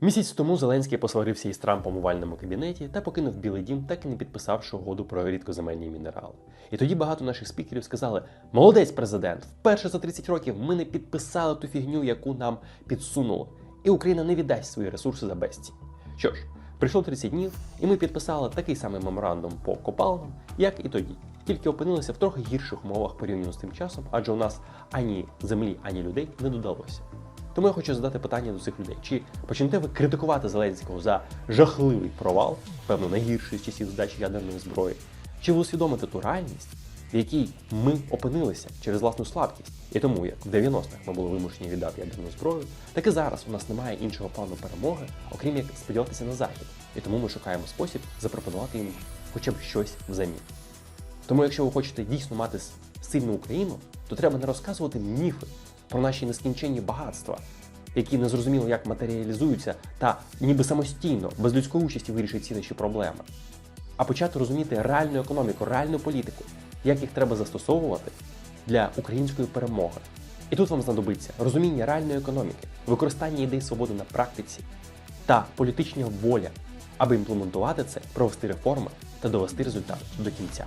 Місяць тому Зеленський посварився із Трампом у вальному кабінеті та покинув Білий Дім, так і не підписавши угоду про рідкоземельні мінерали. І тоді багато наших спікерів сказали: Молодець, президент! Вперше за 30 років ми не підписали ту фігню, яку нам підсунули, і Україна не віддасть свої ресурси за безцінь. Що ж, прийшло 30 днів, і ми підписали такий самий меморандум по копалинам, як і тоді. Тільки опинилися в трохи гірших умовах порівняно з тим часом, адже у нас ані землі, ані людей не додалося. Тому я хочу задати питання до цих людей: чи почнете ви критикувати Зеленського за жахливий провал, певно, найгірший з часів здачі ядерної зброї? Чи ви усвідомите ту реальність, в якій ми опинилися через власну слабкість? І тому, як в 90-х ми були вимушені віддати ядерну зброю, так і зараз у нас немає іншого плану перемоги, окрім як сподіватися на захід. І тому ми шукаємо спосіб запропонувати їм хоча б щось взамін. Тому, якщо ви хочете дійсно мати сильну Україну, то треба не розказувати міфи про наші нескінченні багатства, які не зрозуміло як матеріалізуються та ніби самостійно, без людської участі вирішать ці наші проблеми, а почати розуміти реальну економіку, реальну політику, як їх треба застосовувати для української перемоги. І тут вам знадобиться розуміння реальної економіки, використання ідей свободи на практиці та політична воля, аби імплементувати це, провести реформи та довести результат до кінця.